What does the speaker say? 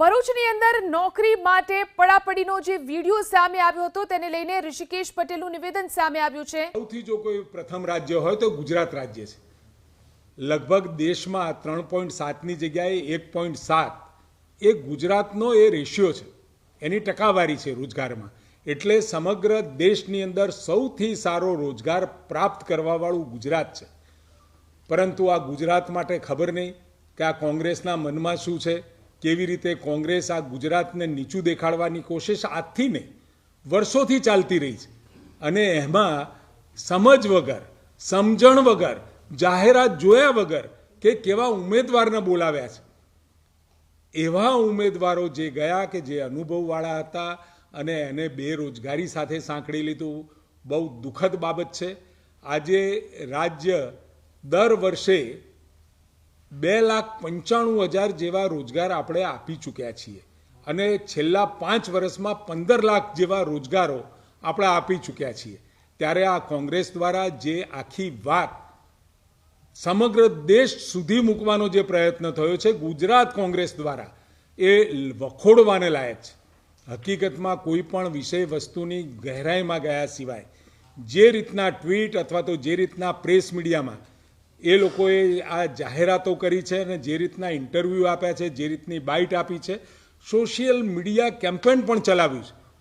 ભરૂચની અંદર નોકરી માટે પડાપડીનો જે વીડિયો સામે આવ્યો હતો, તેને લઈને ઋષિકેશ પટેલનું નિવેદન સામે આવ્યું છે. સૌથી જો કોઈ પ્રથમ રાજ્ય હોય તો ગુજરાત રાજ્ય છે. લગભગ દેશમાં ત્રણ પોઈન્ટ સાતની જગ્યાએ એક પોઈન્ટ સાત એ ગુજરાતનો એ રેશિયો છે. એની ટકાવારી છે રોજગારમાં. એટલે સમગ્ર દેશની અંદર સૌથી સારો રોજગાર પ્રાપ્ત કરવાવાળું ગુજરાત છે. પરંતુ આ ગુજરાત માટે ખબર નહીં કે આ કોંગ્રેસના મનમાં શું છે કેવી રીતે કોંગ્રેસ આ ગુજરાતને નીચું દેખાડવાની કોશિશ આજથી નહીં, વર્ષોથી ચાલતી રહી છે. અને એમાં સમજ વગર, સમજણ વગર, જાહેરાત જોયા વગર કે કેવા ઉમેદવારને બોલાવ્યા છે. એવા ઉમેદવારો જે ગયા કે જે અનુભવવાળા હતા અને એને બેરોજગારી સાથે સાંકળી લીધું, બહુ દુઃખદ બાબત છે. આજે રાજ્ય દર વર્ષે બે લાખ પંચાણું હજાર જેવા રોજગાર આપણે આપી ચૂક્યા છીએ. અને છેલ્લા પાંચ વર્ષમાં પંદર લાખ જેવા રોજગારો આપણે આપી ચૂક્યા છીએ. ત્યારે આ કોંગ્રેસ દ્વારા જે આખી વાત સમગ્ર દેશ સુધી મૂકવાનો જે પ્રયત્ન થયો છે, ગુજરાત કોંગ્રેસ દ્વારા, એ વખોડવાને લાયક છે. હકીકતમાં કોઈ પણ વિષય વસ્તુની ગહેરાઈમાં ગયા સિવાય, જે રીતના ટ્વીટ અથવા તો જે રીતના પ્રેસ મીડિયામાં એ લોકોએ આ જાહેરાતો કરી છે અને જે રીતના ઇન્ટરવ્યૂ આપ્યા છે, જે રીતની બાઇટ આપી છે, સોશિયલ મીડિયા કેમ્પેન પણ ચલાવ્યું છે.